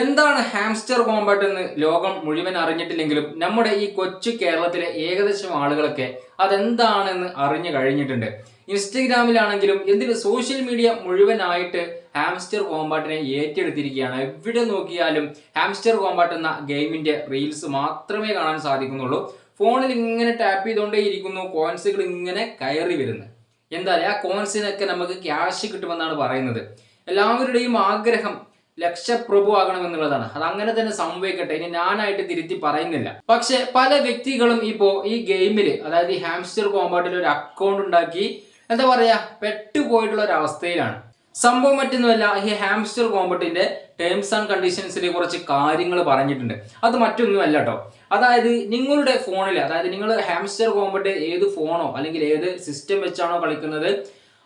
എന്താണ് ഹാംസ്റ്റർ കോമ്പാട്ട് എന്ന് ലോകം മുഴുവൻ അറിഞ്ഞിട്ടില്ലെങ്കിലും നമ്മുടെ ഈ കൊച്ചു കേരളത്തിലെ ഏകദേശം ആളുകളൊക്കെ അതെന്താണെന്ന് അറിഞ്ഞു കഴിഞ്ഞിട്ടുണ്ട്. ഇൻസ്റ്റഗ്രാമിലാണെങ്കിലും എന്തിന് സോഷ്യൽ മീഡിയ മുഴുവനായിട്ട് ഹാംസ്റ്റർ കോമ്പാട്ടിനെ ഏറ്റെടുത്തിരിക്കുകയാണ്. എവിടെ നോക്കിയാലും ഹാംസ്റ്റർ കോമ്പാട്ട് എന്ന ഗെയിമിന്റെ റീൽസ് മാത്രമേ കാണാൻ സാധിക്കുന്നുള്ളൂ. ഫോണിൽ ഇങ്ങനെ ടാപ്പ് ചെയ്തുകൊണ്ടേ ഇരിക്കുന്നു കോയിൻസുകൾ ഇങ്ങനെ കയറി വരുന്നു. എന്താ പറയുക ആ കോയിൻസിനൊക്കെ നമുക്ക് ക്യാഷ് കിട്ടുമെന്നാണ് പറയുന്നത്. എല്ലാവരുടെയും ആഗ്രഹം ലക്ഷപ്രഭു ആകണമെന്നുള്ളതാണ്. അത് അങ്ങനെ തന്നെ സംഭവിക്കട്ടെ. ഇനി ഞാനായിട്ട് തിരുത്തി പറയുന്നില്ല. പക്ഷെ പല വ്യക്തികളും ഇപ്പോ ഈ ഗെയിമിൽ അതായത് ഈ ഹാംസ്റ്റർ കോമ്പാട്ടിൽ ഒരു അക്കൗണ്ട് ഉണ്ടാക്കി എന്താ പറയാ പെട്ടുപോയിട്ടുള്ള ഒരു അവസ്ഥയിലാണ്. സംഭവം മറ്റൊന്നുമല്ല ഈ ഹാംസ്റ്റർ കോമ്പറ്റിന്റെ ടേംസ് ആൻഡ് കണ്ടീഷൻസിലെ കുറച്ച് കാര്യങ്ങൾ പറഞ്ഞിട്ടുണ്ട്. അത് മറ്റൊന്നുമല്ല കേട്ടോ അതായത് നിങ്ങളുടെ ഫോണിൽ അതായത് നിങ്ങൾ ഹാംസ്റ്റർ കോമ്പറ്റ് ഏത് ഫോണോ അല്ലെങ്കിൽ ഏത് സിസ്റ്റം വെച്ചാണോ കളിക്കുന്നത്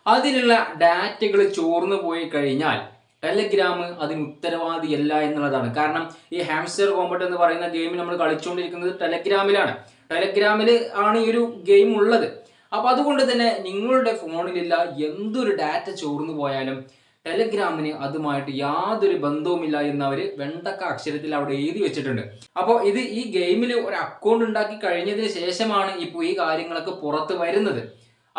അതിലുള്ള ഡാറ്റകൾ ചോർന്നു പോയി കഴിഞ്ഞാൽ ടെലഗ്രാം അതിന് ഉത്തരവാദിയല്ല എന്നുള്ളതാണ്. കാരണം ഈ ഹാംസ്റ്റർ കോമ്പറ്റ് എന്ന് പറയുന്ന ഗെയിം നമ്മൾ കളിച്ചുകൊണ്ടിരിക്കുന്നത് ടെലഗ്രാമിലാണ്. ടെലഗ്രാമിൽ ആണ് ഈ ഒരു ഗെയിം ഉള്ളത്. അപ്പൊ അതുകൊണ്ട് തന്നെ നിങ്ങളുടെ ഫോണിലില്ല എന്തൊരു ഡാറ്റ ചോർന്നു പോയാലും ടെലഗ്രാമിന് അതുമായിട്ട് യാതൊരു ബന്ധവുമില്ല എന്ന് അവർ വെണ്ടക്ക അക്ഷരത്തിൽ അവിടെ എഴുതി വെച്ചിട്ടുണ്ട്. അപ്പോൾ ഇത് ഈ ഗെയിമിൽ ഒരു അക്കൗണ്ട് ഉണ്ടാക്കി കഴിഞ്ഞതിന് ശേഷമാണ് ഇപ്പോൾ ഈ കാര്യങ്ങളൊക്കെ പുറത്ത് വരുന്നത്.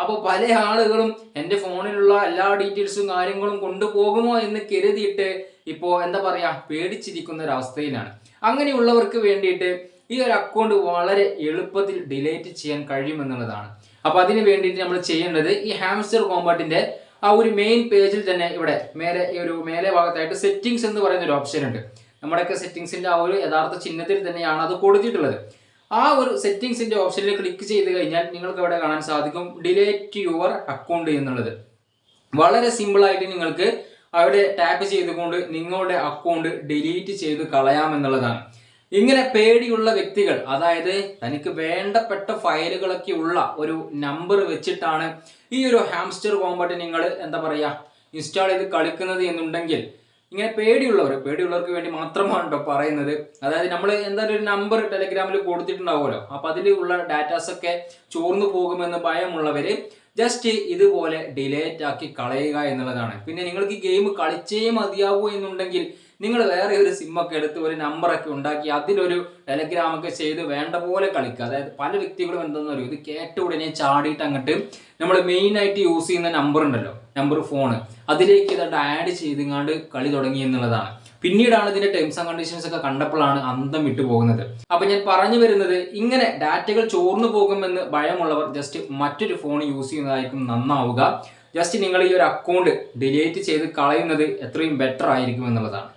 അപ്പോൾ പല ആളുകളും എന്റെ ഫോണിലുള്ള എല്ലാ ഡീറ്റെയിൽസും കാര്യങ്ങളും കൊണ്ടുപോകുമോ എന്ന് കരുതിയിട്ട് ഇപ്പോൾ എന്താ പറയുക പേടിച്ചിരിക്കുന്ന ഒരവസ്ഥയിലാണ് അങ്ങനെയുള്ളവർക്ക് വേണ്ടിയിട്ട് ഈ ഒരു അക്കൗണ്ട് വളരെ എളുപ്പത്തിൽ ഡിലേറ്റ് ചെയ്യാൻ കഴിയുമെന്നുള്ളതാണ്. അപ്പോൾ അതിന് വേണ്ടിയിട്ട് നമ്മൾ ചെയ്യേണ്ടത് ഈ ഹാംസ്റ്റർ കോമ്പാട്ടിന്റെ ആ ഒരു മെയിൻ പേജിൽ തന്നെ ഇവിടെ മേലെ ഈ ഒരു മേലെ ഭാഗത്തായിട്ട് സെറ്റിങ്സ് എന്ന് പറയുന്ന ഒരു ഓപ്ഷൻ ഉണ്ട്. നമ്മുടെയൊക്കെ സെറ്റിങ്സിന്റെ ആ ഒരു യഥാർത്ഥ ചിഹ്നത്തിൽ തന്നെയാണ് അത് കൊടുത്തിട്ടുള്ളത്. ആ ഒരു സെറ്റിംഗ്സിന്റെ ഓപ്ഷനിൽ ക്ലിക്ക് ചെയ്ത് കഴിഞ്ഞാൽ നിങ്ങൾക്ക് അവിടെ കാണാൻ സാധിക്കും ഡിലേറ്റ് യുവർ അക്കൗണ്ട് എന്നുള്ളത്. വളരെ സിമ്പിൾ ആയിട്ട് നിങ്ങൾക്ക് അവിടെ ടാപ്പ് ചെയ്തുകൊണ്ട് നിങ്ങളുടെ അക്കൗണ്ട് ഡിലീറ്റ് ചെയ്ത് കളയാമെന്നുള്ളതാണ് ഇങ്ങനെ പേടിയുള്ള വ്യക്തികൾ അതായത് തനിക്ക് വേണ്ടപ്പെട്ട ഫയലുകളൊക്കെ ഉള്ള ഒരു നമ്പർ വെച്ചിട്ടാണ് ഈ ഒരു ഹാംസ്റ്റർ കോമ്പറ്റ് നിങ്ങൾ എന്താ പറയുക ഇൻസ്റ്റാൾ ചെയ്ത് കളിക്കുന്നത് എന്നുണ്ടെങ്കിൽ ഇങ്ങനെ പേടിയുള്ളവർ പേടിയുള്ളവർക്ക് വേണ്ടി മാത്രമാണ് കേട്ടോ പറയുന്നത്. അതായത് നമ്മൾ എന്തായാലും ഒരു നമ്പർ ടെലിഗ്രാമിൽ കൊടുത്തിട്ടുണ്ടാവുമല്ലോ. അപ്പൊ അതിലുള്ള ഡാറ്റാസ് ഒക്കെ ചോർന്നു പോകുമെന്ന് ഭയമുള്ളവര് ജസ്റ്റ് ഇതുപോലെ ഡിലേറ്റ് ആക്കി കളയുക എന്നുള്ളതാണ്. പിന്നെ നിങ്ങൾക്ക് ഗെയിം കളിച്ചേ മതിയാവൂ എന്നുണ്ടെങ്കിൽ നിങ്ങൾ വേറെ ഒരു സിമ്മൊക്കെ എടുത്ത് ഒരു നമ്പറൊക്കെ ഉണ്ടാക്കി അതിലൊരു ടെലഗ്രാമൊക്കെ ചെയ്ത് വേണ്ട പോലെ കളിക്കുക. അതായത് പല വ്യക്തികളും എന്താണെന്ന് പറയും ഇത് കേട്ട ഉടനെ ചാടിയിട്ട് അങ്ങോട്ട് നമ്മൾ മെയിനായിട്ട് യൂസ് ചെയ്യുന്ന നമ്പർ ഉണ്ടല്ലോ നമ്പർ ഫോൺ അതിലേക്ക് ഇതായിട്ട് ആഡ് ചെയ്തുങ്ങാണ്ട് കളി തുടങ്ങി എന്നുള്ളതാണ്. പിന്നീടാണ് ഇതിന്റെ ടേംസ് ആൻഡ് കണ്ടീഷൻസ് ഒക്കെ കണ്ടപ്പോഴാണ് അന്തം വിട്ടു പോകുന്നത്. അപ്പൊ ഞാൻ പറഞ്ഞു വരുന്നത് ഇങ്ങനെ ഡാറ്റകൾ ചോർന്നു പോകുമെന്ന് ഭയമുള്ളവർ ജസ്റ്റ് മറ്റൊരു ഫോൺ യൂസ് ചെയ്യുന്നതായിരിക്കും നന്നാവുക. ജസ്റ്റ് നിങ്ങൾ ഈ ഒരു അക്കൗണ്ട് ഡിലീറ്റ് ചെയ്ത് കളയുന്നത് എത്രയും ബെറ്റർ ആയിരിക്കും എന്നുള്ളതാണ്.